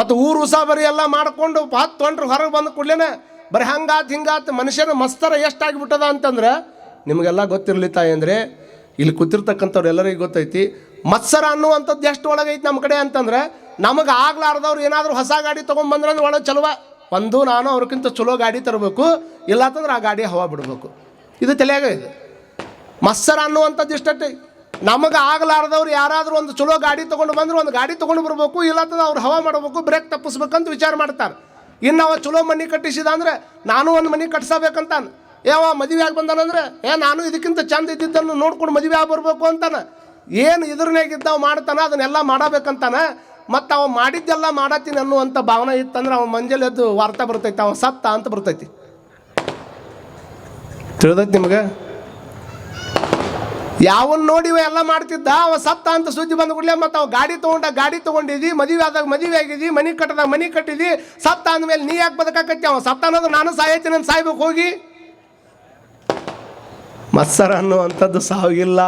ಮತ್ತು ಊರು ಉಸಾಬರಿ ಎಲ್ಲ ಮಾಡಿಕೊಂಡು ಹತ್ತು ಹೊಂಟ್ರು ಹೊರಗೆ ಬಂದು ಕೂಡಲೇನೆ ಬರೀ ಹಂಗಾತ್ ಹಿಂಗಾತ್ ಮನುಷ್ಯನ ಮಸ್ತರ ಎಷ್ಟಾಗಿಬಿಟ್ಟದ ಅಂತಂದ್ರೆ ನಿಮಗೆಲ್ಲ ಗೊತ್ತಿರಲಿ ತಾಯಿ ಅಂದರೆ ಇಲ್ಲಿ ಕೂತಿರ್ತಕ್ಕಂಥವ್ರು ಎಲ್ಲರಿಗೂ ಗೊತ್ತೈತಿ, ಮತ್ಸರ ಅನ್ನುವಂಥದ್ದು ಎಷ್ಟು ಒಳಗೈತಿ ನಮ್ಮ ಕಡೆ ಅಂತಂದ್ರೆ ನಮಗೆ ಆಗ್ಲಾರ್ದವ್ರು ಏನಾದರೂ ಹೊಸ ಗಾಡಿ ತೊಗೊಂಬಂದ್ರೆ ಅಂದ್ರೆ ಒಳಗೆ ಚಲುವ. ಒಂದು, ನಾನು ಅವ್ರಿಗಿಂತ ಚಲೋ ಗಾಡಿ ತರಬೇಕು ಇಲ್ಲ ಅಂತಂದ್ರೆ ಆ ಗಾಡಿ ಹವಾ ಬಿಡಬೇಕು. ಇದು ತಲೆಯಾಗ ಇದು. ಮತ್ಸರ ಅನ್ನುವಂಥದ್ದು ಇಷ್ಟಟ್ಟೆ ನಮಗೆ ಆಗಲಾರ್ದವ್ರು ಯಾರಾದರೂ ಒಂದು ಚಲೋ ಗಾಡಿ ತೊಗೊಂಡು ಬಂದ್ರೆ ಒಂದು ಗಾಡಿ ತೊಗೊಂಡು ಬರಬೇಕು ಇಲ್ಲ ಅಂತಂದ್ರೆ ಅವ್ರು ಹವಾ ಮಾಡಬೇಕು, ಬ್ರೇಕ್ ತಪ್ಪಿಸ್ಬೇಕಂತ ವಿಚಾರ ಮಾಡ್ತಾರೆ. ಇನ್ನು ಅವ ಚಲೋ ಮನೆ ಕಟ್ಟಿಸಿದ ಅಂದ್ರೆ ನಾನು ಒಂದು ಮನೆ ಕಟ್ಸಬೇಕಂತಾನ. ಯಾವ ಮದುವೆ ಆಗಿ ಬಂದಾನಂದ್ರೆ ಏ ನಾನು ಇದಕ್ಕಿಂತ ಚಂದ ಇದ್ದಿದ್ದನ್ನು ನೋಡ್ಕೊಂಡು ಮದುವೆ ಆಗಿ ಬರ್ಬೇಕು ಅಂತಾನೆ. ಏನು ಇದ್ರನ್ಯಾಗಿದ್ದಾವ ಮಾಡ್ತಾನೆ, ಅದನ್ನೆಲ್ಲ ಮಾಡಬೇಕಂತಾನೆ. ಮತ್ತು ಅವ ಮಾಡಿದ್ದೆಲ್ಲ ಮಾಡತ್ತೀನಿ ಅನ್ನುವಂಥ ಭಾವನೆ ಇತ್ತಂದ್ರೆ ಅವ ಮಂಜಲ್ ಎದ್ದು ವಾರ್ತಾ ಬರ್ತೈತೆ, ಅವ ಸತ್ತ ಅಂತ ಬರ್ತೈತಿ. ತಿಳಿದೈತಿ ನಿಮಗೆ? ಯಾವನ್ ನೋಡಿ ಎಲ್ಲ ಮಾಡ್ತಿದ್ದ? ಅವ ಸತ್ತ ಅಂತ ಸುದ್ದಿ ಬಂದ ಕೂಡಲೇ ಮತ್ತೆ ಅವ ಗಾಡಿ ತಗೊಂಡ, ಗಾಡಿ ತೊಗೊಂಡಿದ್ದಿ, ಮದುವೆ ಆದಾಗ ಮದುವೆ ಆಗಿದ್ವಿ ಮನೆ ಕಟ್ಟದಾಗ ಮನೆ ಕಟ್ಟಿದಿ ಸತ್ತ ಅಂದಮೇಲೆ ನೀ ಯಾಕೆ ಬದುಕಾಕತ್ತಿ ಅವ? ಸತ್ತ ಅನ್ನೋದು ನಾನು ಸಾಯತ್ತೀನಿ ಅಂತ ಸಾಯ್ಬೇಕು ಹೋಗಿ. ಮತ್ಸರ ಅನ್ನುವಂಥದ್ದು ಸಾವಿಲ್ಲ.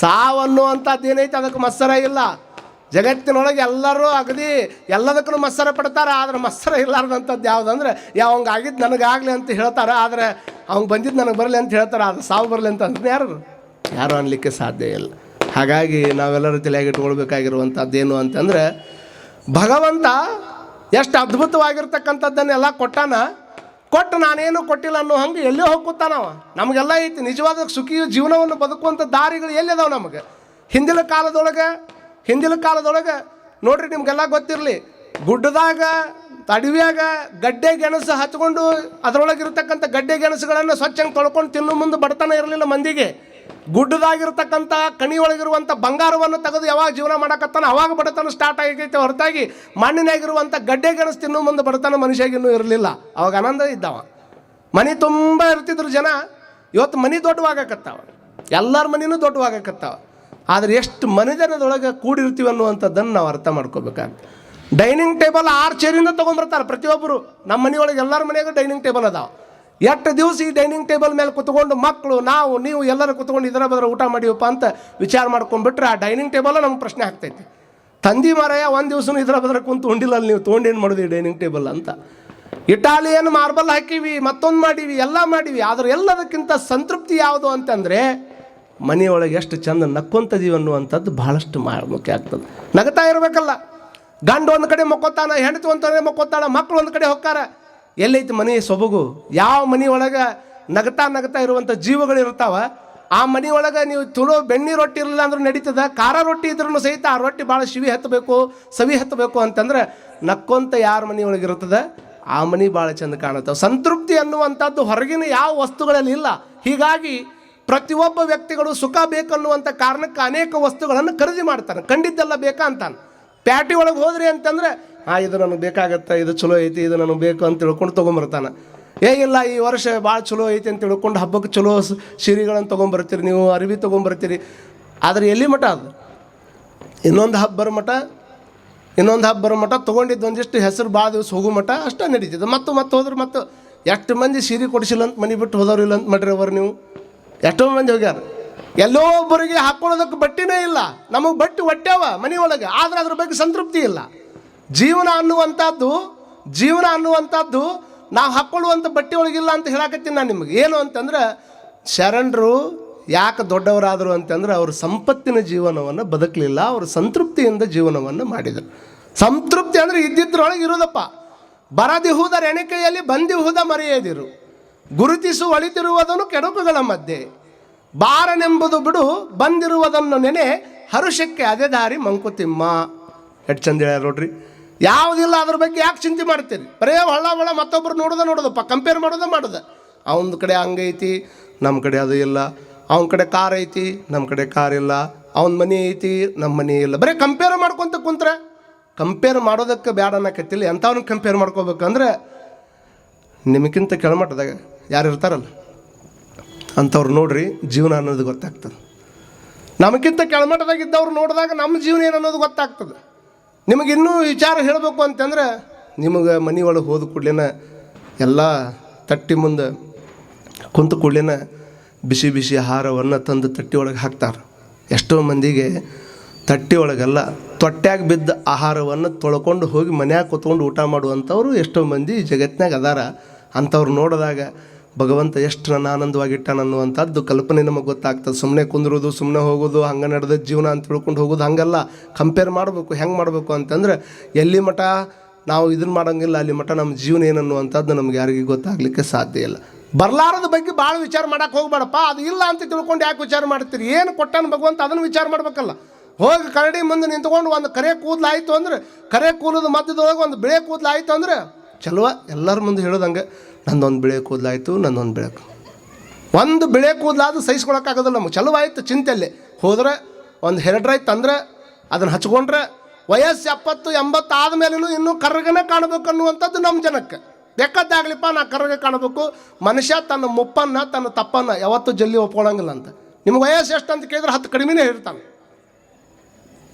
ಸಾವು ಅನ್ನುವಂಥದ್ದು ಏನೈತೆ ಅದಕ್ಕೆ ಮತ್ಸರ ಇಲ್ಲ. ಜಗತ್ತಿನೊಳಗೆ ಎಲ್ಲರೂ ಅಗದಿ ಎಲ್ಲದಕ್ಕೂ ಮತ್ಸರ ಪಡ್ತಾರೆ, ಆದ್ರೆ ಮತ್ಸರ ಇಲ್ಲಾರ್ದಂಥದ್ದು ಯಾವುದಂದ್ರೆ ಯಾವಂಗಾಗಿದ್ದು ನನಗಾಗಲಿ ಅಂತ ಹೇಳ್ತಾರೆ, ಆದರೆ ಅವ್ನು ಬಂದಿದ್ದು ನನಗೆ ಬರಲಿ ಅಂತ ಹೇಳ್ತಾರೆ ಅದು ಸಾವು ಬರಲಿ ಅಂತ ಅಂದ್ರೆ ಯಾರು? ಯಾರು ಅನ್ಲಿಕ್ಕೆ ಸಾಧ್ಯ ಇಲ್ಲ. ಹಾಗಾಗಿ ನಾವೆಲ್ಲರೂ ತಲೆಯಾಗಿ ಇಟ್ಕೊಳ್ಬೇಕಾಗಿರುವಂಥದ್ದೇನು ಅಂತಂದರೆ, ಭಗವಂತ ಎಷ್ಟು ಅದ್ಭುತವಾಗಿರ್ತಕ್ಕಂಥದ್ದನ್ನೆಲ್ಲ ಕೊಟ್ಟಾನ, ಕೊಟ್ಟು ನಾನೇನು ಕೊಟ್ಟಿಲ್ಲ ಅನ್ನೋ ಹಂಗೆ ಎಲ್ಲೇ ಹೋಗ್ಕೊತಾನವ ನಮಗೆಲ್ಲ ಐತಿ, ನಿಜವಾದ ಸುಖಿ ಜೀವನವನ್ನು ಬದುಕುವಂಥ ದಾರಿಗಳು ಎಲ್ಲಿದಾವೆ ನಮಗೆ? ಹಿಂದಿನ ಕಾಲದೊಳಗೆ ಹಿಂದಿನ ಕಾಲದೊಳಗೆ, ನೋಡ್ರಿ ನಿಮ್ಗೆಲ್ಲ ಗೊತ್ತಿರಲಿ, ಗುಡ್ಡದಾಗ ಅಡವಿಯಾಗ ಗಡ್ಡೆ ಗೆಣಸು ಹಚ್ಕೊಂಡು ಅದರೊಳಗಿರ್ತಕ್ಕಂಥ ಗಡ್ಡೆ ಗೆಣಸುಗಳನ್ನು ಸ್ವಚ್ಛಂಗೆ ತೊಳ್ಕೊಂಡು ತಿನ್ನು ಮುಂದೆ ಬಡತನ ಇರಲಿಲ್ಲ ಮಂದಿಗೆ. ಗುಡ್ಡದಾಗಿರ್ತಕ್ಕಂಥ ಕಣಿ ಒಳಗಿರುವಂಥ ಬಂಗಾರವನ್ನು ತೆಗೆದು ಯಾವಾಗ ಜೀವನ ಮಾಡಕತ್ತಾನ ಅವಾಗ ಬಡತನ ಸ್ಟಾರ್ಟ್ ಆಗೈತೆ. ಹೊರತಾಗಿ ಮಣ್ಣಿನಾಗಿರುವಂಥ ಗಡ್ಡೆ ಗೆಣಸು ತಿನ್ನು ಮುಂದೆ ಬಡತನ ಮನುಷ್ಯಾಗಿನ್ನೂ ಇರಲಿಲ್ಲ. ಅವಾಗ ಆನಂದ ಇದ್ದಾವ. ಮನೆ ತುಂಬ ಇರ್ತಿದ್ರು ಜನ. ಇವತ್ತು ಮನೆ ದೊಡ್ಡವಾಗಕತ್ತಾವ. ಎಲ್ಲರ ಮನೆಯೂ ದೊಡ್ಡವಾಗಕತ್ತಾವ. ಆದರೆ ಎಷ್ಟು ಮನೆತನದೊಳಗೆ ಕೂಡಿರ್ತೀವಿ ಅನ್ನುವಂಥದ್ದನ್ನು ನಾವು ಅರ್ಥ ಮಾಡ್ಕೋಬೇಕಾಗ್ತದೆ ಡೈನಿಂಗ್ ಟೇಬಲ್ ಆರು ಚೇರಿಂದ ತೊಗೊಂಬರ್ತಾರೆ ಪ್ರತಿಯೊಬ್ಬರು ನಮ್ಮ ಮನೆಯೊಳಗೆ ಎಲ್ಲರ ಮನೆಯಾಗ ಡೈನಿಂಗ್ ಟೇಬಲ್ ಅದಾವ. ಎಷ್ಟು ದಿವಸ ಈ ಡೈನಿಂಗ್ ಟೇಬಲ್ ಮೇಲೆ ಕುತ್ಕೊಂಡು ಮಕ್ಕಳು ನಾವು, ನೀವು ಎಲ್ಲರೂ ಕುತ್ಕೊಂಡು ಇದರ ಬದರ ಊಟ ಮಾಡಿವಪ್ಪ ಅಂತ ವಿಚಾರ ಮಾಡ್ಕೊಂಡ್ಬಿಟ್ರೆ ಆ ಡೈನಿಂಗ್ ಟೇಬಲ್ ನಮ್ಗೆ ಪ್ರಶ್ನೆ ಆಗ್ತೈತಿ. ತಂದಿ ಮಾರಾಯ, ಒಂದು ದಿವಸನೂ ಇದರ ಬದರ ಕುಂತು ಉಂಡಿಲ್ಲ ನೀವು ತೊಗೊಂಡೇನು ಮಾಡಿದ್ವಿ ಡೈನಿಂಗ್ ಟೇಬಲ್ ಅಂತ. ಇಟಾಲಿಯನ್ ಮಾರ್ಬಲ್ ಹಾಕಿವಿ, ಮತ್ತೊಂದು ಮಾಡೀವಿ, ಎಲ್ಲ ಮಾಡೀವಿ, ಆದರೆ ಎಲ್ಲದಕ್ಕಿಂತ ಸಂತೃಪ್ತಿ ಯಾವುದು ಅಂತಂದರೆ ಮನೆಯೊಳಗೆ ಎಷ್ಟು ಚಂದ ನಕ್ಕೊಂತದೀವಿ ಅನ್ನುವಂಥದ್ದು ಭಾಳಷ್ಟು ಮುಖ್ಯ ಆಗ್ತದೆ. ನಗತಾ ಇರಬೇಕಲ್ಲ. ಗಂಡು ಒಂದು ಕಡೆ ಮಕ್ಕೋತಾನ, ಹೆಂಡತಿ ಒಂದು ಕಡೆ ಮಕ್ಕೋತಾನ ಮಕ್ಕಳು ಒಂದು ಕಡೆ ಹೊಕ್ಕಾರ ಎಲ್ಲೈತಿ ಮನೆ ಸೊಬಗು. ಯಾವ ಮನೆ ಒಳಗೆ ನಗತಾ ನಗತಾ ಇರುವಂಥ ಜೀವಗಳು ಇರ್ತಾವ, ಆ ಮನೆ ಒಳಗೆ ನೀವು ತುಳು ಬೆಣ್ಣೆ ರೊಟ್ಟಿ ಇರಲಿಲ್ಲ ಅಂದ್ರೂ ನಡೀತದ, ಖಾರ ರೊಟ್ಟಿ ಇದ್ರೂ ಸಹಿತ ಆ ರೊಟ್ಟಿ ಭಾಳ ಶಿವಿ ಹತ್ತಬೇಕು, ಸವಿ ಹತ್ತಬೇಕು ಅಂತಂದ್ರೆ ನಕ್ಕೊಂತ ಯಾರ ಮನೆ ಒಳಗೆ ಇರ್ತದೆ, ಆ ಮನೆ ಭಾಳ ಚಂದ ಕಾಣುತ್ತವೆ. ಸಂತೃಪ್ತಿ ಅನ್ನುವಂಥದ್ದು ಹೊರಗಿನ ಯಾವ ವಸ್ತುಗಳಲ್ಲಿ ಇಲ್ಲ. ಹೀಗಾಗಿ ಪ್ರತಿಯೊಬ್ಬ ವ್ಯಕ್ತಿಗಳು ಸುಖ ಬೇಕನ್ನುವಂಥ ಕಾರಣಕ್ಕೆ ಅನೇಕ ವಸ್ತುಗಳನ್ನು ಖರೀದಿ ಮಾಡ್ತಾನೆ. ಕಂಡಿದ್ದೆಲ್ಲ ಬೇಕಾ ಅಂತಾನೆ. ಪ್ಯಾಟಿ ಒಳಗೆ ಹೋದ್ರಿ ಅಂತಂದ್ರೆ ಹಾಂ ಇದು ನನಗೆ ಬೇಕಾಗತ್ತೆ, ಇದು ಚಲೋ ಐತಿ, ಇದು ನನಗೆ ಬೇಕು ಅಂತ ತಿಳ್ಕೊಂಡು ತೊಗೊಂಬರ್ತಾನೆ. ಏ, ಇಲ್ಲ, ಈ ವರ್ಷ ಭಾಳ ಚಲೋ ಐತಿ ಅಂತ ತಿಳ್ಕೊಂಡು ಹಬ್ಬಕ್ಕೆ ಚಲೋ ಸೀರೆಗಳನ್ನು ತೊಗೊಂಬರ್ತೀರಿ, ನೀವು ಅರಿವಿ ತೊಗೊಂಬರ್ತೀರಿ. ಆದರೆ ಎಲ್ಲಿ ಮಠ ಅದು? ಇನ್ನೊಂದು ಹಬ್ಬ ಬರೋ ಮಠ, ಇನ್ನೊಂದು ಹಬ್ಬ ಬರೋ ಮಠ ತೊಗೊಂಡಿದ್ದು ಒಂದಿಷ್ಟು ಹೆಸರು ಭಾಳ ದಿವಸ ಹೋಗೋ ಮಠ ಅಷ್ಟೇ ನಡೀತಿದೆ. ಮತ್ತು, ಮತ್ತೆ ಹೋದ್ರೆ ಮತ್ತು ಎಷ್ಟು ಮಂದಿ ಸೀರೆ ಕೊಡಿಸಿಲ್ಲ ಅಂತ ಮನೆ ಬಿಟ್ಟು ಹೋದವ್ರು ಇಲ್ಲ ಅಂತ ಮಾಡ್ರಿ ಅವರು ನೀವು? ಎಷ್ಟೋ ಮಂದಿ ಹೋಗ್ಯಾರ. ಎಲ್ಲೋ ಒಬ್ಬರಿಗೆ ಹಾಕೊಳ್ಳೋದಕ್ಕೆ ಬಟ್ಟಿನೇ ಇಲ್ಲ. ನಮಗೆ ಬಟ್ಟೆ ಹೊಟ್ಟೆವ ಮನೆ ಒಳಗೆ ಆದ್ರೆ ಅದ್ರ ಬಗ್ಗೆ ಸಂತೃಪ್ತಿ ಇಲ್ಲ. ಜೀವನ ಅನ್ನುವಂಥದ್ದು ಜೀವನ ಅನ್ನುವಂಥದ್ದು ನಾವು ಹಾಕ್ಕೊಳ್ಳುವಂಥ ಬಟ್ಟೆ ಒಳಗಿಲ್ಲ ಅಂತ ಹೇಳಕತ್ತೀನಿ ನಾನು ನಿಮಗೆ. ಏನು ಅಂತಂದ್ರೆ, ಶರಣರು ಯಾಕೆ ದೊಡ್ಡವರಾದರು ಅಂತಂದ್ರೆ ಅವರು ಸಂಪತ್ತಿನ ಜೀವನವನ್ನು ಬದುಕಲಿಲ್ಲ, ಅವರು ಸಂತೃಪ್ತಿಯಿಂದ ಜೀವನವನ್ನು ಮಾಡಿದರು. ಸಂತೃಪ್ತಿ ಅಂದರೆ ಇದ್ದಿದ್ರೊಳಗೆ ಇರೋದಪ್ಪ. ಬರದಿಹುದರ ಬಂದಿ ಹೂದ ಮರೆಯದಿರು. ಗುರುತಿಸು ಒಳಿತಿರುವುದನ್ನು ಕೆಡುಕುಗಳ ಮಧ್ಯೆ. ಬಾರನೆಂಬುದು ಬಿಡು, ಬಂದಿರುವುದನ್ನು ನೆನೆ ಹರುಷಕ್ಕೆ ಅದೇ ದಾರಿ ಮಂಕುತಿಮ್ಮ. ಎಷ್ಟು ಚಂದ ಹೇಳ್ಯಾರ ನೋಡ್ರಿ. ಯಾವುದಿಲ್ಲ ಅದ್ರ ಬಗ್ಗೆ ಯಾಕೆ ಚಿಂತೆ ಮಾಡ್ತೀರಿ? ಬರೇ ಹೊಳ್ಳ ಹೊಳ ಮತ್ತೊಬ್ಬರು ನೋಡೋದ ನೋಡೋದಪ್ಪ ಕಂಪೇರ್ ಮಾಡೋದ ಮಾಡೋದ. ಅವನ ಕಡೆ ಹಂಗೈತಿ ನಮ್ಮ ಕಡೆ ಅದು ಇಲ್ಲ. ಅವನ ಕಡೆ ಕಾರ್ ಐತಿ ನಮ್ಮ ಕಡೆ ಕಾರ್ ಇಲ್ಲ. ಅವನ ಮನೆ ಐತಿ ನಮ್ಮ ಮನೆ ಇಲ್ಲ. ಬರೀ ಕಂಪೇರ್ ಮಾಡ್ಕೊತ ಕುಂತ್ರೆ ಕಂಪೇರ್ ಮಾಡೋದಕ್ಕೆ ಬೇಡ ಅನ್ನಕತ್ತಿಲ್ಲ. ಎಂಥವ್ನ ಕಂಪೇರ್ ಮಾಡ್ಕೋಬೇಕಂದ್ರೆ ನಿಮಗಿಂತ ಕೆಳಮಟ್ಟದಾಗ ಯಾರು ಇರ್ತಾರಲ್ಲ? ಅಂಥವ್ರು ನೋಡ್ರಿ ಜೀವನ ಅನ್ನೋದು ಗೊತ್ತಾಗ್ತದೆ. ನಮಗಿಂತ ಕೆಳಮಟ್ಟದಾಗಿದ್ದವ್ರು ನೋಡಿದಾಗ ನಮ್ಮ ಜೀವನ ಏನು ಅನ್ನೋದು ಗೊತ್ತಾಗ್ತದೆ. ನಿಮಗೆ ಇನ್ನೂ ವಿಚಾರ ಹೇಳಬೇಕು ಅಂತಂದ್ರೆ ನಿಮಗೆ ಮನೆ ಒಳಗೆ ಹೋದ ಕೂಡ್ಲೇನ ಎಲ್ಲ ತಟ್ಟಿ ಮುಂದೆ ಕುಂತು ಕೂಡ್ಲೇನ ಬಿಸಿ ಬಿಸಿ ಆಹಾರವನ್ನು ತಂದು ತಟ್ಟಿ ಒಳಗೆ ಹಾಕ್ತಾರೆ. ಎಷ್ಟೋ ಮಂದಿಗೆ ತಟ್ಟಿ ಒಳಗೆಲ್ಲ ತೊಟ್ಟ್ಯಾಗ ಬಿದ್ದ ಆಹಾರವನ್ನು ತೊಳ್ಕೊಂಡು ಹೋಗಿ ಮನ್ಯಾಗ ಕೂತ್ಕೊಂಡು ಊಟ ಮಾಡುವಂಥವ್ರು ಎಷ್ಟೋ ಮಂದಿ ಜಗತ್ತಿನಾಗ ಅದಾರ. ಅಂಥವ್ರು ನೋಡಿದಾಗ ಭಗವಂತ ಎಷ್ಟು ನನ್ನ ಆನಂದವಾಗಿಟ್ಟಾನ ಅನ್ನುವಂಥದ್ದು ಕಲ್ಪನೆ ನಮಗೆ ಗೊತ್ತಾಗ್ತದೆ. ಸುಮ್ಮನೆ ಕುಂದ್ರೋದು ಸುಮ್ಮನೆ ಹೋಗೋದು, ಹಂಗೆ ನಡೆದ ಜೀವನ ಅಂತ ತಿಳ್ಕೊಂಡು ಹೋಗೋದು ಹಂಗಲ್ಲ. ಕಂಪೇರ್ ಮಾಡಬೇಕು, ಹೆಂಗೆ ಮಾಡಬೇಕು ಅಂತಂದ್ರೆ ಎಲ್ಲಿ ಮಠ ನಾವು ಇದನ್ನು ಮಾಡೋಂಗಿಲ್ಲ, ಅಲ್ಲಿ ಮಠ ನಮ್ಮ ಜೀವನ ಏನನ್ನುವಂಥದ್ದು ನಮ್ಗೆ ಯಾರಿಗೂ ಗೊತ್ತಾಗಲಿಕ್ಕೆ ಸಾಧ್ಯ ಇಲ್ಲ. ಬರಲಾರದ ಬಗ್ಗೆ ಭಾಳ ವಿಚಾರ ಮಾಡಕ್ಕೆ ಹೋಗ್ಬೇಡಪ್ಪ, ಅದು ಇಲ್ಲ ಅಂತ ತಿಳ್ಕೊಂಡು ಯಾಕೆ ವಿಚಾರ ಮಾಡ್ತೀರಿ? ಏನು ಕೊಟ್ಟಾನ ಭಗವಂತ ಅದನ್ನು ವಿಚಾರ ಮಾಡಬೇಕಲ್ಲ. ಹೋಗಿ ಕರಡಿ ಮುಂದೆ ನಿಂತ್ಕೊಂಡು ಒಂದು ಕರೆ ಕೂದಲು ಆಯಿತು ಅಂದ್ರೆ, ಕರೆ ಕೂಲದ ಮಧ್ಯದೊಳಗೆ ಒಂದು ಬಿಳೆ ಕೂದಲು ಆಯಿತು ಅಂದ್ರೆ ಚಲೋ? ಎಲ್ಲರ ಮುಂದೆ ಹೇಳೋದಂಗೆ ನಂದೊಂದು ಬಿಳೆ ಕೂದಲಾಯಿತು, ನಂದೊಂದು ಬಿಳೆ ಒಂದು ಬಿಳೆ ಕೂದಲಾದ್ರೂ ಸಹಿಸ್ಕೊಳಕ್ಕಾಗೋದಿಲ್ಲ ನಮಗೆ. ಚಲೋ ಆಯಿತು ಚಿಂತೆಯಲ್ಲಿ. ಹೋದ್ರೆ ಒಂದು ಹೆರಡ್ರೈ ತಂದ್ರೆ ಅದನ್ನು ಹಚ್ಕೊಂಡ್ರೆ ವಯಸ್ಸು ಎಪ್ಪತ್ತು, ಎಂಬತ್ತು ಆದಮೇಲೂ ಇನ್ನೂ ಕರ್ರಗನೆ ಕಾಣಬೇಕು ಅನ್ನುವಂಥದ್ದು ನಮ್ಮ ಜನಕ್ಕೆ. ಬೇಕಾದ್ದಾಗ್ಲಿಪ್ಪ ನಾ ಕರ್ರಗೆ ಕಾಣಬೇಕು. ಮನುಷ್ಯ ತನ್ನ ಮುಪ್ಪನ್ನು, ತನ್ನ ತಪ್ಪನ್ನು ಯಾವತ್ತೂ ಜಲ್ದಿ ಒಪ್ಕೊಳ್ಳೋಂಗಿಲ್ಲ ಅಂತ. ನಿಮ್ಗೆ ವಯಸ್ಸು ಎಷ್ಟು ಅಂತ ಕೇಳಿದ್ರೆ ಹತ್ತು ಕಡಿಮೆನೇ ಇರ್ತಾನೆ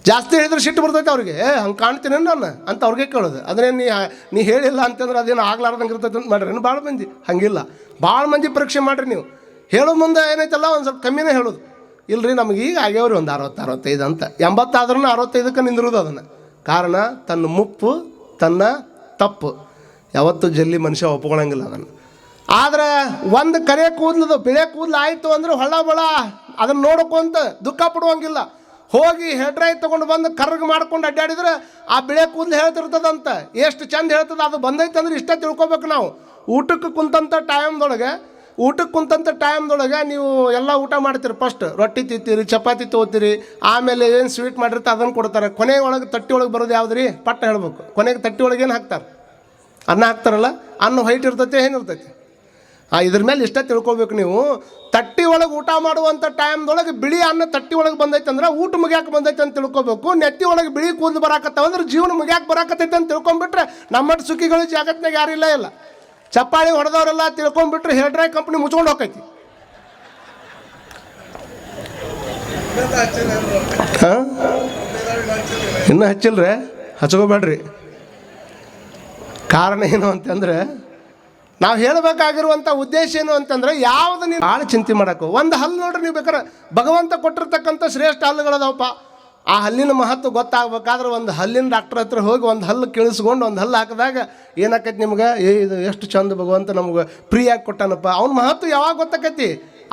ಜಾಸ್ತಿ ಹೇಳಿದ್ರೆ ಸಿಟ್ಟು ಬರ್ತೈತೆ ಅವ್ರಿಗೆ. ಹಂಗೆ ಕಾಣ್ತೀನಿ ನಾನು ಅಂತ ಅವ್ರಿಗೆ ಕೇಳೋದು. ಅದನ್ನೇ ನೀ ನೀ ಹೇಳಿಲ್ಲ ಅಂತಂದ್ರೆ ಅದೇನು ಆಗ್ಲಾರ್ದಂಗೆ ಇರ್ತೈತೆ ಅಂತ ಮಾಡ್ರಿ. ಭಾಳ ಮಂದಿ. ಹಂಗಿಲ್ಲ. ಭಾಳ ಮಂದಿ ಪರೀಕ್ಷೆ ಮಾಡಿರಿ ನೀವು. ಹೇಳೋ ಮುಂದೆ ಏನೈತಲ್ಲ, ಒಂದು ಸ್ವಲ್ಪ ಕಮ್ಮಿನೇ ಹೇಳೋದು. ಇಲ್ಲರಿ ನಮಗೆ ಈಗ ಆಗ್ಯಾವ್ರಿ ಒಂದು ಅರವತ್ತು, ಅರವತ್ತೈದು ಅಂತ. ಎಂಬತ್ತಾದ್ರೂ ಅರವತ್ತೈದಕ್ಕೆ ನಿಂದಿರೋದು ಅದನ್ನು. ಕಾರಣ, ತನ್ನ ಮುಪ್ಪು, ತನ್ನ ತಪ್ಪು. ಯಾವತ್ತೂ ಜಲ್ಲಿ ಮನುಷ್ಯ ಒಪ್ಕೊಳಂಗಿಲ್ಲ ಅದನ್ನು. ಆದ್ರೆ ಒಂದು ಕರೆ ಕೂದಲದು, ಬಿಳೆ ಕೂದಲು ಆಯಿತು ಅಂದ್ರೆ ಹೊಳ್ಳ ಬಳ ಅದನ್ನು ನೋಡ್ಕೊಂತ ದುಃಖ ಪಡುವಂಗಿಲ್ಲ. ಹೋಗಿ ಹೆಡ್ರೈ ತೊಗೊಂಡು ಬಂದು ಕರ್ಗ ಮಾಡ್ಕೊಂಡು ಅಡ್ಡಾಡಿದ್ರೆ ಆ ಬಿಳೆ ಕೂದಲು ಹೇಳ್ತಿರ್ತದಂತ. ಎಷ್ಟು ಚಂದ ಹೇಳ್ತದ, ಅದು ಬಂದೈತೆ ಅಂದ್ರೆ ಇಷ್ಟ ತಿಳ್ಕೊಬೇಕು ನಾವು. ಊಟಕ್ಕೆ ಕುಂತಂಥ ಟೈಮ್ದೊಳಗೆ ಊಟಕ್ಕೆ ಕುಂತಂಥ ಟೈಮ್ದೊಳಗೆ ನೀವು ಎಲ್ಲ ಊಟ ಮಾಡ್ತೀರಿ ಫಸ್ಟ್ ರೊಟ್ಟಿ ತಿಂತೀರಿ, ಚಪಾತಿ ತೊಗೋತೀರಿ, ಆಮೇಲೆ ಏನು ಸ್ವೀಟ್ ಮಾಡಿರ್ತ ಅದನ್ನು ಕೊಡ್ತಾರೆ. ಕೊನೆ ಒಳಗೆ ತಟ್ಟಿ ಒಳಗೆ ಬರೋದು ಯಾವ್ದು ರೀ ಪಟ್ಟ ಹೇಳ್ಬೇಕು. ಕೊನೆಗೆ ತಟ್ಟಿ ಒಳಗೆ ಏನು ಹಾಕ್ತಾರೆ? ಅನ್ನ ಹಾಕ್ತಾರಲ್ಲ? ಅನ್ನ ವೈಟ್ ಇರ್ತೈತೆ ಏನಿರ್ತೈತೆ ಆ ಇದ್ರ ಮೇಲೆ ಇಷ್ಟೇ ತಿಳ್ಕೊಬೇಕು ನೀವು. ತಟ್ಟಿ ಒಳಗೆ ಊಟ ಮಾಡುವಂಥ ಟೈಮ್ದೊಳಗೆ ಬಿಳಿ ಅನ್ನ ತಟ್ಟಿ ಒಳಗೆ ಬಂದೈತೆ ಅಂದ್ರೆ ಊಟ ಮುಗ್ಯಾಕೆ ಬಂದೈತೆ ಅಂತ ತಿಳ್ಕೊಬೇಕು. ನೆತ್ತಿ ಒಳಗೆ ಬಿಳಿ ಕೂದಲು ಬರಾಕತ್ತಾವ ಅಂದ್ರೆ ಜೀವನ ಮುಗ್ಯಾಕೆ ಬರಾಕತ್ತೈತೆ ಅಂತ ತಿಳ್ಕೊಂಬಿಟ್ರೆ ನಮ್ಮಟ್ಟು ಸುಖಿಗಳು ಜಾಗತ್ನಾಗ ಯಾರಿಲ್ಲ ಇಲ್ಲ ಚಪ್ಪಾಳಿ ಹೊಡೆದವರೆಲ್ಲ ತಿಳ್ಕೊಂಬಿಟ್ರೆ ಹೇರ್ ಕಂಪ್ನಿ ಮುಚ್ಕೊಂಡು ಹೋಗೈತಿ ಇನ್ನೂ ಹಚ್ಚಿಲ್ರಿ? ಹಚ್ಕೋಬೇಡ್ರಿ. ಕಾರಣ ಏನು ಅಂತಂದ್ರೆ ನಾವು ಹೇಳಬೇಕಾಗಿರುವಂಥ ಉದ್ದೇಶ ಏನು ಅಂತಂದ್ರೆ ಯಾವ್ದು ನೀವು ಭಾಳ ಚಿಂತೆ ಮಾಡಕ್ಕೆ. ಒಂದು ಹಲ್ಲು ನೋಡ್ರಿ ನೀವು ಬೇಕಾದ್ರೆ ಭಗವಂತ ಕೊಟ್ಟಿರ್ತಕ್ಕಂಥ ಶ್ರೇಷ್ಠ ಹಲ್ಲುಗಳದವಪ್ಪ. ಆ ಹಲ್ಲಿನ ಮಹತ್ವ ಗೊತ್ತಾಗಬೇಕಾದ್ರೆ ಒಂದು ಹಲ್ಲಿನ ಡಾಕ್ಟರ್ ಹತ್ರ ಹೋಗಿ ಒಂದು ಹಲ್ಲು ಕೇಳಿಸ್ಕೊಂಡು ಒಂದು ಹಲ್ಲು ಹಾಕಿದಾಗ ಏನಾಕೈತಿ ನಿಮ್ಗೆ? ಏ, ಇದು ಎಷ್ಟು ಚಂದ ಭಗವಂತ ನಮ್ಗೆ ಫ್ರೀಯಾಗಿ ಕೊಟ್ಟಾನಪ್ಪ. ಅವ್ನ ಮಹತ್ವ ಯಾವಾಗ ಗೊತ್ತಾಕೈತಿ?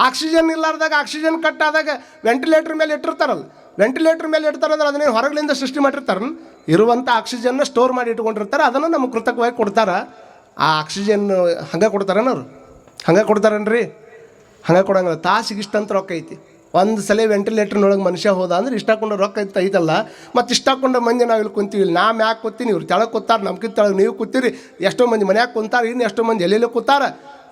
ಆಕ್ಸಿಜನ್ ಇಲ್ಲಾರ್ದಾಗ ಆಕ್ಸಿಜನ್ ಕಟ್ ಆದಾಗ ವೆಂಟಿಲೇಟರ್ ಮೇಲೆ ಇಟ್ಟಿರ್ತಾರಲ್ಲ. ವೆಂಟಿಲೇಟರ್ ಮೇಲೆ ಇಡ್ತಾರಂದ್ರೆ ಅದನ್ನೇನು ಹೊರಗಲಿಂದ ಸೃಷ್ಟಿ ಮಾಡಿರ್ತಾರೆ ಇರುವಂಥ ಆಕ್ಸಿಜನ್ನ ಸ್ಟೋರ್ ಮಾಡಿ ಇಟ್ಕೊಂಡಿರ್ತಾರೆ, ಅದನ್ನು ನಮಗೆ ಕೃತಕವಾಗಿ ಕೊಡ್ತಾರೆ. ಆ ಆಕ್ಸಿಜನ್ ಹಂಗೆ ಕೊಡ್ತಾರೇನ ಅವ್ರು? ಹಂಗೆ ಕೊಡ್ತಾರೇನ್ರಿ? ಹಂಗೆ ಕೊಡಂಗಿಲ್ಲ. ತಾಸಿಗೆ ಇಷ್ಟಂತ ರೊಕ್ಕ ಐತಿ. ಒಂದು ಸಲ ವೆಂಟಿಲೇಟರ್ನೊಳಗೆ ಮನುಷ್ಯ ಹೋದ ಅಂದ್ರೆ ಇಷ್ಟಾಕೊಂಡು ರೊಕ್ಕ ಐತೆ ಐತಲ್ಲ. ಮತ್ತು ಇಷ್ಟಾಕೊಂಡ ಮಂದಿ ನಾವು ಇಲ್ಲಿ ಕುಂತೀವಿ. ಇಲ್ಲಿ ನಾ ಮ್ಯಾಕ್ ಕೂತೀನಿ, ಇವ್ರು ತೆಳಗೆ ಕೂತಾರೆ ನಮ್ಗಿಂತ ತೆಳಗೆ ನೀವು ಕೂತೀರಿ. ಎಷ್ಟೋ ಮಂದಿ ಮನ್ಯಾಗ ಕುಂತಾರ ಇನ್ನು ಎಷ್ಟೋ ಮಂದಿ ಎಲ್ಲೆಲ್ಲಿ ಕೂತಾರೆ.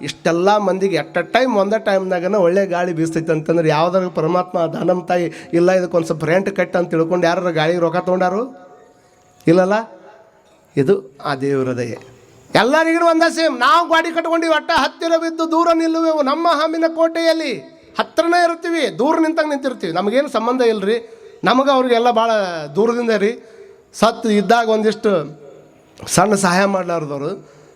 ಇಷ್ಟೆಲ್ಲ ಮಂದಿಗೆ ಎಟ್ ಟೈಮ್ ಒಂದೇ ಟೈಮ್ನಾಗನ ಒಳ್ಳೆ ಗಾಳಿ ಬೀಸ್ತೈತೆ ಅಂತಂದ್ರೆ ಯಾವ್ದಾದ್ರು ಪರಮಾತ್ಮ, ದಾನಮ್ ತಾಯಿ, ಇಲ್ಲ ಇದಕ್ಕೊಂದು ಸ್ವಲ್ಪ ರೆಂಟ್ ಕಟ್ಟ ಅಂತ ತಿಳ್ಕೊಂಡು ಯಾರು ಗಾಳಿಗೆ ರೊಕ್ಕ ತೊಗೊಂಡಾರು? ಇಲ್ಲಲ್ಲ? ಇದು ಆ ದೇವರ ಎಲ್ಲರಿಗೂ ಒಂದ ಸೇಮ್. ನಾವು ಗಾಡಿ ಕಟ್ಕೊಂಡು ಒಟ್ಟ ಹತ್ತಿರ ಬಿದ್ದು ದೂರ ನಿಲ್ಲುವೆವು. ನಮ್ಮ ಹಾಮಿನ ಕೋಟೆಯಲ್ಲಿ ಹತ್ತಿರನೇ ಇರ್ತೀವಿ ದೂರ ನಿಂತಾಗ ನಿಂತಿರ್ತೀವಿ. ನಮಗೇನು ಸಂಬಂಧ ಇಲ್ರಿ? ನಮಗೆ ಅವ್ರಿಗೆಲ್ಲ ಭಾಳ ದೂರದಿಂದ ರೀ. ಸತ್ತು ಇದ್ದಾಗ ಒಂದಿಷ್ಟು ಸಣ್ಣ ಸಹಾಯ ಮಾಡ್ಲಾರ್ದವ್ರು.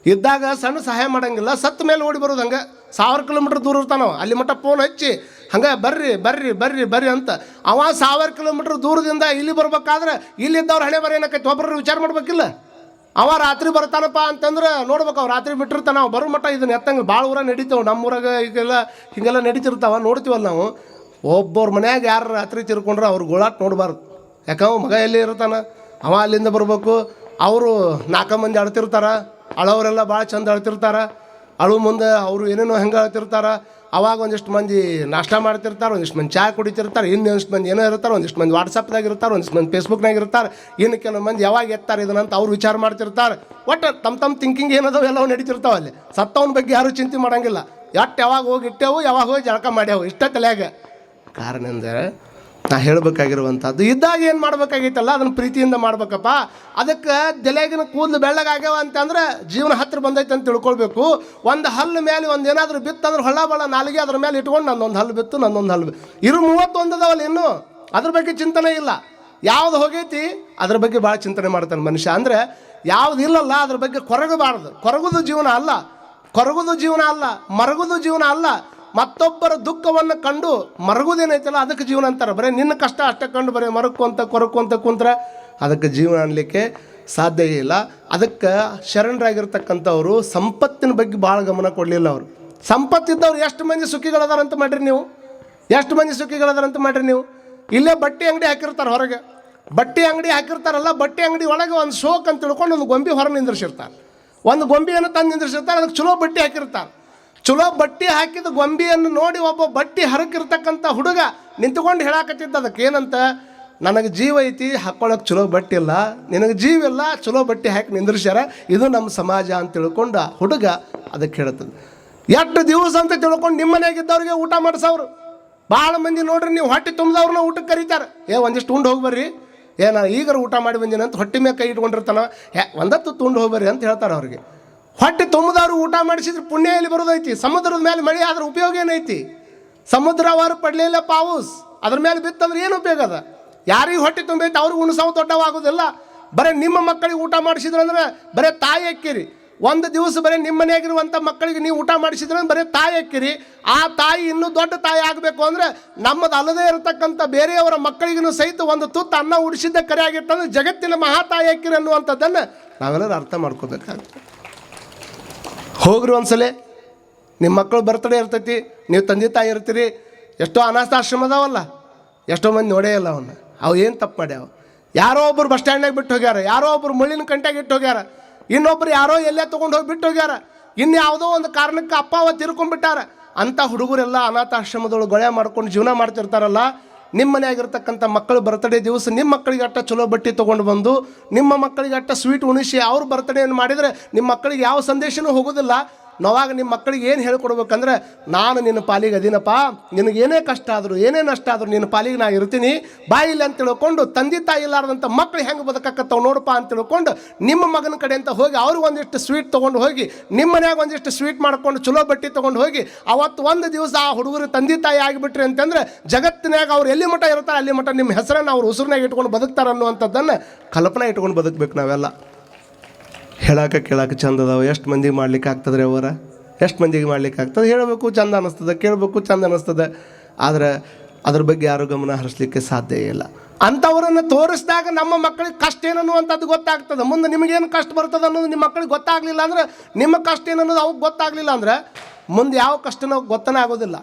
ಇದ್ದಾಗ ಸಣ್ಣ ಸಹಾಯ ಮಾಡೋಂಗಿಲ್ಲ. ಸತ್ತ ಮೇಲೆ ಓಡಿ ಬರೋದು ಹಂಗೆ. ಸಾವಿರ ಕಿಲೋಮೀಟ್ರ್ ದೂರ ಇರ್ತಾನವ. ಅಲ್ಲಿ ಮಟ್ಟ ಫೋನ್ ಹಚ್ಚಿ, ಹಂಗೆ ಬರ್ರಿ ಬರ್ರಿ ಬರ್ರಿ ಬರ್ರಿ ಅಂತ. ಅವ ಸಾವಿರ ಕಿಲೋಮೀಟ್ರ್ ದೂರದಿಂದ ಇಲ್ಲಿ ಬರ್ಬೇಕಾದ್ರೆ, ಇಲ್ಲಿದ್ದವ್ರು ಹಳೆ ಬರ ಏನಕ್ಕೆ ಒಬ್ಬರು ವಿಚಾರ ಮಾಡ್ಬೇಕಿಲ್ಲ? ಅವ ರಾತ್ರಿ ಬರ್ತಾನಪ್ಪ ಅಂತಂದ್ರೆ ನೋಡ್ಬೇಕು, ಅವ್ ರಾತ್ರಿ ಬಿಟ್ಟಿರ್ತಾನೆ ನಾವು ಬರೋ ಮಟ್ಟ ಇದನ್ನ ಎತ್ತಂಗೆ ಭಾಳ ಊರ ನಡೀತಾವೆ ನಮ್ಮ ಊರಾಗ ಈಗೆಲ್ಲ ಹಿಂಗೆಲ್ಲ ನಡೀತಿರ್ತಾವ, ನೋಡ್ತೀವಲ್ಲ ನಾವು. ಒಬ್ಬವ್ರ ಮನ್ಯಾಗ ಯಾರು ರಾತ್ರಿ ತಿರ್ಕೊಂಡ್ರೆ ಅವ್ರು ಗೋಳಾಟ ನೋಡಬಾರ್ದು. ಯಾಕಂವ ಮಗ ಎಲ್ಲಿ ಇರ್ತಾನೆ? ಅವ ಅಲ್ಲಿಂದ ಬರ್ಬೇಕು. ಅವರು ನಾಲ್ಕು ಮಂದಿ ಅಳ್ತಿರ್ತಾರ ಅಳವರೆಲ್ಲ ಭಾಳ ಚಂದ ಅಳ್ತಿರ್ತಾರ ಅಳು ಮುಂದೆ ಅವರು ಏನೇನೋ ಹೆಂಗೆ ಹೇಳ್ತಿರ್ತಾರೆ ಅವಾಗ ಒಂದಿಷ್ಟು ಮಂದಿ ನಾಷ್ಟ ಮಾಡ್ತಿರ್ತಾರೆ, ಒಂದಿಷ್ಟು ಮಂದಿ ಚಹಾ ಕುಡಿತಿರ್ತಾರೆ ಇನ್ನೊಂದಿಷ್ಟು ಮಂದಿ ಏನೋ ಇರ್ತಾರೆ, ಒಂದಿಷ್ಟು ಮಂದಿ ವಾಟ್ಸಪ್ದಾಗ ಇರ್ತಾರೆ, ಒಂದಿಷ್ಟು ಮಂದಿ ಫೇಸ್ಬುಕ್ನಾಗ ಇರ್ತಾರೆ, ಇನ್ನು ಕೆಲವು ಮಂದಿ ಯಾವಾಗ ಎತ್ತಾರೆ ಇದನ್ನಂತ ಅವ್ರು ವಿಚಾರ ಮಾಡ್ತಿರ್ತಾರೆ. ಒಟ್ಟು ತಮ್ಮ ತಮ್ಮ ಥಿಂಕಿಂಗ್ ಏನದಾವ ಎಲ್ಲವೂ ನಡೀತಿರ್ತಾವೆ ಅಲ್ಲಿ. ಸತ್ತವನ ಬಗ್ಗೆ ಯಾರೂ ಚಿಂತೆ ಮಾಡೋಂಗಿಲ್ಲ. ಎಟ್ಟು ಯಾವಾಗ ಹೋಗಿ ಇಟ್ಟೆವು, ಯಾವಾಗ ಹೋಗಿ ಜಳಕ ಮಾಡ್ಯಾವು, ಇಷ್ಟ ತಲೆಯಾಗ. ಕಾರಣ ಅಂದರೆ ನಾ ಹೇಳಬೇಕಾಗಿರುವಂಥದ್ದು. ಇದ್ದಾಗ ಏನು ಮಾಡ್ಬೇಕಾಗಿತ್ತಲ್ಲ ಅದನ್ನು ಪ್ರೀತಿಯಿಂದ ಮಾಡ್ಬೇಕಪ್ಪ. ಅದಕ್ಕೆ ತಲೆಗಿನ ಕೂದಲು ಬೆಳ್ಳಗಾಗ್ಯಾವ ಅಂತಂದ್ರೆ ಜೀವನ ಹತ್ರ ಬಂದೈತೆ ಅಂತ ತಿಳ್ಕೊಳ್ಬೇಕು. ಒಂದು ಹಲ್ಲು ಮೇಲೆ ಒಂದು ಏನಾದರೂ ಬಿತ್ತಂದ್ರೆ ಹೊಳ್ಳ ಬಳ, ನಾಲಿಗೆ ಅದ್ರ ಮೇಲೆ ಇಟ್ಕೊಂಡು ನನ್ನೊಂದು ಹಲ್ಲು ಬಿತ್ತು, ನನ್ನೊಂದು ಹಲ್ಲು ಇರು ಮೂವತ್ತೊಂದು ಅದಾವಲ್ಲ ಇನ್ನು. ಅದ್ರ ಬಗ್ಗೆ ಚಿಂತನೆ ಇಲ್ಲ. ಯಾವ್ದು ಹೋಗೈತಿ, ಅದ್ರ ಬಗ್ಗೆ ಭಾಳ ಚಿಂತನೆ ಮಾಡ್ತಾನೆ ಮನುಷ್ಯ. ಅಂದರೆ ಯಾವ್ದು ಇಲ್ಲಲ್ಲ, ಅದ್ರ ಬಗ್ಗೆ ಕೊರಗಬಾರ್ದು. ಕೊರಗುದು ಜೀವನ ಅಲ್ಲ. ಕೊರಗುದು ಜೀವನ ಅಲ್ಲ. ಮರಗುದು ಜೀವನ ಅಲ್ಲ. ಮತ್ತೊಬ್ಬರ ದುಃಖವನ್ನು ಕಂಡು ಮರಗುದೇನೈತಲ್ಲ, ಅದಕ್ಕೆ ಜೀವನ ಅಂತಾರೆ. ಬರೀ ನಿನ್ನ ಕಷ್ಟ ಅಷ್ಟೇ ಕಂಡು ಬರೀ ಮರಕೊಂತ ಕೊರಕೊಂತ ಕುಂತ್ರ ಅದಕ್ಕೆ ಜೀವನ ಅನ್ನಲಿಕ್ಕೆ ಸಾಧ್ಯ ಇಲ್ಲ. ಅದಕ್ಕೆ ಶರಣರಾಗಿರ್ತಕ್ಕಂಥವ್ರು ಸಂಪತ್ತಿನ ಬಗ್ಗೆ ಭಾಳ ಗಮನ ಕೊಡಲಿಲ್ಲ ಅವರು. ಸಂಪತ್ತಿದ್ದವ್ರು ಎಷ್ಟು ಮಂದಿ ಸುಖಿಗಳದಾರಂತ ಮಾಡ್ರಿ ನೀವು? ಎಷ್ಟು ಮಂದಿ ಸುಖಿಗಳದಾರಂತ ಮಾಡ್ರಿ ನೀವು? ಇಲ್ಲೇ ಬಟ್ಟೆ ಅಂಗಡಿ ಹಾಕಿರ್ತಾರೆ ಹೊರಗೆ. ಬಟ್ಟೆ ಅಂಗಡಿ ಹಾಕಿರ್ತಾರಲ್ಲ, ಬಟ್ಟೆ ಅಂಗಡಿ ಒಳಗೆ ಒಂದು ಶೋಕ್ ಅಂತ ತಿಳ್ಕೊಂಡು ಒಂದು ಗೊಂಬೆ ಹೊರ ನಿಂದಿರ್ಸಿರ್ತಾರೆ. ಒಂದು ಗೊಂಬೆಯನ್ನು ತಂದು ನಿಂದಿರ್ಸಿರ್ತಾರೆ, ಅದಕ್ಕೆ ಚಲೋ ಬಟ್ಟೆ ಹಾಕಿರ್ತಾರೆ. ಚಲೋ ಬಟ್ಟೆ ಹಾಕಿದ ಗೊಂಬಿಯನ್ನು ನೋಡಿ ಒಬ್ಬ ಬಟ್ಟೆ ಹರಕಿರ್ತಕ್ಕಂಥ ಹುಡುಗ ನಿಂತ್ಕೊಂಡು ಹೇಳಾಕತ್ತಿದ್ದ ಅದಕ್ಕೆ ಏನಂತ ನನಗೆ ಜೀವ ಐತಿ ಹಾಕ್ಕೊಳಕ್ಕೆ ಚಲೋ ಬಟ್ಟೆ ಇಲ್ಲ, ನಿನಗೆ ಜೀವ ಇಲ್ಲ, ಚಲೋ ಬಟ್ಟೆ ಹಾಕಿ ನಿಂದ್ರಿಸ್ಯಾರ, ಇದು ನಮ್ಮ ಸಮಾಜ ಅಂತ ತಿಳ್ಕೊಂಡು ಹುಡುಗ ಅದಕ್ಕೆ ಹೇಳ್ತದೆ ಎಷ್ಟು ದಿವಸ ಅಂತ ತಿಳ್ಕೊಂಡು ನಿಮ್ಮ ಮನೆಯಾಗಿದ್ದವ್ರಿಗೆ ಊಟ ಮಾಡಿಸೋರು ಭಾಳ ಮಂದಿ ನೋಡ್ರಿ ನೀವು ಹೊಟ್ಟೆ ತುಂಬಿದವ್ರನ್ನ ಊಟಕ್ಕೆ ಕರೀತಾರೆ. ಏ, ಒಂದಿಷ್ಟು ಉಂಡು ಹೋಗ್ಬರ್ರಿ. ಏ ನಾನು ಈಗಾರ ಊಟ ಮಾಡಿ ಬಂದಿನ ಅಂತ ಹೊಟ್ಟೆ ಮೇಲೆ ಕೈ ಇಟ್ಕೊಂಡಿರ್ತಾನ ಒಂದತ್ತು ತುಂಡು ಹೋಗ್ಬರ್ರಿ ಅಂತ ಹೇಳ್ತಾರೆ ಅವ್ರಿಗೆ. ಹೊಟ್ಟೆ ತುಂಬಿದವ್ರು ಊಟ ಮಾಡಿಸಿದ್ರೆ ಪುಣ್ಯ ಎಲ್ಲಿ ಬರೋದೈತಿ? ಸಮುದ್ರದ ಮೇಲೆ ಮಳೆ ಆದ್ರೆ ಉಪಯೋಗ ಏನೈತಿ? ಸಮುದ್ರ ಅವರು ಪಡ್ಲಿಲ್ಲ ಪಾವುಸ್. ಅದ್ರ ಮೇಲೆ ಬಿತ್ತಂದ್ರೆ ಏನು ಉಪಯೋಗ ಅದ? ಯಾರಿಗೆ ಹೊಟ್ಟೆ ತುಂಬೈತೆ, ಅವ್ರಿಗೆ ಉಣಸಾವು ದೊಡ್ಡವಾಗೋದಿಲ್ಲ. ಬರೀ ನಿಮ್ಮ ಮಕ್ಕಳಿಗೆ ಊಟ ಮಾಡಿಸಿದ್ರಂದ್ರೆ ಬರೀ ತಾಯಿ ಅಕ್ಕಿರಿ. ಒಂದು ದಿವಸ ಬರೀ ನಿಮ್ಮ ಮನೆಯಾಗಿರುವಂಥ ಮಕ್ಕಳಿಗೆ ನೀವು ಊಟ ಮಾಡಿಸಿದ್ರೆ ಬರೀ ತಾಯಿ ಅಕ್ಕಿರಿ. ಆ ತಾಯಿ ಇನ್ನೂ ದೊಡ್ಡ ತಾಯಿ ಆಗಬೇಕು ಅಂದರೆ ನಮ್ಮದು ಅಲ್ಲದೇ ಇರತಕ್ಕಂಥ ಬೇರೆಯವರ ಮಕ್ಕಳಿಗೂ ಸಹಿತ ಒಂದು ತುತ್ತು ಅನ್ನ ಉಡಿಸಿದ್ದ ಕರೆ ಆಗಿತ್ತಂದ್ರೆ ಜಗತ್ತಿನ ಮಹಾತಾಯಿ ಅಕ್ಕಿರಿ ಅನ್ನುವಂಥದ್ದನ್ನು ನಾವೆಲ್ಲರೂ ಅರ್ಥ ಮಾಡ್ಕೋಬೇಕಾಗ್ತದೆ ಹೋಗ್ರಿ ಒಂದ್ಸಲ. ನಿಮ್ಮ ಮಕ್ಕಳು ಬರ್ತಡೇ ಇರ್ತೈತಿ, ನೀವು ತಂದೆ ತಾಯಿ ಇರ್ತೀರಿ, ಎಷ್ಟೋ ಅನಾಥಾಶ್ರಮ ಅದಾವಲ್ಲ ಎಷ್ಟೋ ಮಂದಿ ನೋಡೇ ಇಲ್ಲ ಅವನ್ನ ಅವು ಏನು ತಪ್ಪು ಮಾಡ್ಯಾವ ಯಾರೋ ಒಬ್ಬರು ಬಸ್ ಸ್ಟ್ಯಾಂಡ್ನಾಗ ಬಿಟ್ಟು ಹೋಗ್ಯಾರ, ಯಾರೋ ಒಬ್ಬರು ಮುಳ್ಳಿನ ಕಂಟ್ಯಾಗ ಇಟ್ಟು ಹೋಗ್ಯಾರ, ಇನ್ನೊಬ್ರು ಯಾರೋ ಎಲ್ಲೇ ತೊಗೊಂಡು ಹೋಗಿ ಬಿಟ್ಟು ಹೋಗ್ಯಾರ ಇನ್ನು ಯಾವುದೋ ಒಂದು ಕಾರಣಕ್ಕೆ ಅಪ್ಪ ಅವ ತಿರ್ಕೊಂಡ್ಬಿಟ್ಟಾರ. ಅಂಥ ಹುಡುಗರೆಲ್ಲ ಅನಾಥಾಶ್ರಮದೊಳಗೆ ಗೊಳೆ ಮಾಡ್ಕೊಂಡು ಜೀವನ ಮಾಡ್ತಿರ್ತಾರಲ್ಲ ನಿಮ್ಮ ಮನೆಯಾಗಿರ್ತಕ್ಕಂಥ ಮಕ್ಕಳು ಬರ್ತಡೇ ದಿವಸ ನಿಮ್ಮ ಮಕ್ಕಳಿಗೆ ಅಟ್ಟ ಚಲೋ ಬಟ್ಟೆ ತೊಗೊಂಡು ಬಂದು, ನಿಮ್ಮ ಮಕ್ಕಳಿಗೆ ಅಟ್ಟ ಸ್ವೀಟ್ ಉಣಿಸಿ ಅವ್ರ ಬರ್ತಡೇಯನ್ನು ಮಾಡಿದರೆ ನಿಮ್ಮ ಮಕ್ಕಳಿಗೆ ಯಾವ ಸಂದೇಶನೂ ಹೋಗೋದಿಲ್ಲ. ನಾವಾಗ ನಿಮ್ಮ ಮಕ್ಕಳಿಗೆ ಏನು ಹೇಳ್ಕೊಡ್ಬೇಕಂದ್ರೆ, ನಾನು ನಿನ್ನ ಪಾಲಿಗೆ ಅದೀನಪ್ಪ ಏನೇ ಕಷ್ಟ ಆದರೂ, ಏನೇ ನಷ್ಟ ಆದರೂ ನಿನ್ನ ಪಾಲಿಗೆ ನಾನು ಇರ್ತೀನಿ. ಬಾಯಿಲ್ಲ ಅಂತ ತಿಳ್ಕೊಂಡು, ತಂದೆ ತಾಯಿ ಇಲ್ಲಾರ್ದಂಥ ಮಕ್ಕಳು ಹೆಂಗೆ ಬದುಕಕ್ಕತ್ತವ ನೋಡಪ್ಪ ಅಂತ ತಿಳ್ಕೊಂಡು, ನಿಮ್ಮ ಮಗನ ಕಡೆ ಅಂತ ಹೋಗಿ ಅವ್ರಿಗೆ ಒಂದಿಷ್ಟು ಸ್ವೀಟ್ ತೊಗೊಂಡು ಹೋಗಿ, ನಿಮ್ಮ ಮನ್ಯಾಗ ಒಂದಿಷ್ಟು ಸ್ವೀಟ್ ಮಾಡ್ಕೊಂಡು ಚಲೋ ಬಟ್ಟೆ ತೊಗೊಂಡು ಹೋಗಿ, ಅವತ್ತು ಒಂದು ದಿವಸ ಆ ಹುಡುಗರು ತಂದೆ ತಾಯಿ ಆಗಿಬಿಟ್ರಿ ಅಂತಂದ್ರೆ ಜಗತ್ತಿನಾಗ ಅವ್ರು ಎಲ್ಲಿ ಮಠ ಇರ್ತಾರೆ ಅಲ್ಲಿ ಮಠ, ನಿಮ್ಮ ಹೆಸರನ್ನು ಅವ್ರು ಉಸಿರನ್ನಾಗ ಇಟ್ಕೊಂಡು ಬದುಕ್ತಾರೆ ಅನ್ನುವಂಥದ್ದನ್ನು ಕಲ್ಪನೆ ಇಟ್ಕೊಂಡು ಬದುಕಬೇಕು ನಾವೆಲ್ಲ. ಹೇಳಕ್ಕೆ ಕೇಳಕ್ಕೆ ಚಂದ ಅದಾವೆ. ಎಷ್ಟು ಮಂದಿಗೆ ಮಾಡ್ಲಿಕ್ಕೆ ರೀ ಅವರ ಎಷ್ಟು ಮಂದಿಗೆ ಮಾಡ್ಲಿಕ್ಕೆ ಆಗ್ತದೆ? ಹೇಳಬೇಕು, ಚಂದ ಅನ್ನಿಸ್ತದೆ ಕೇಳಬೇಕು, ಚಂದ ಅನ್ನಿಸ್ತದೆ ಆದರೆ ಅದ್ರ ಬಗ್ಗೆ ಯಾರು ಗಮನ ಹರಿಸ್ಲಿಕ್ಕೆ ಸಾಧ್ಯ ಇಲ್ಲ. ಅಂಥವರನ್ನು ತೋರಿಸಿದಾಗ ನಮ್ಮ ಮಕ್ಕಳಿಗೆ ಕಷ್ಟ ಏನನ್ನುವಂಥದ್ದು ಗೊತ್ತಾಗ್ತದೆ. ಮುಂದೆ ನಿಮಗೇನು ಕಷ್ಟ ಬರ್ತದೆ ಅನ್ನೋದು ನಿಮ್ಮ ಮಕ್ಕಳಿಗೆ ಗೊತ್ತಾಗಲಿಲ್ಲ ಅಂದ್ರೆ ನಿಮ್ಮ ಕಷ್ಟ ಏನನ್ನೋದು ಅವ್ಗೆ ಗೊತ್ತಾಗಲಿಲ್ಲ ಅಂದ್ರೆ ಮುಂದೆ ಯಾವ ಕಷ್ಟನೋ ಗೊತ್ತನೇ ಆಗೋದಿಲ್ಲ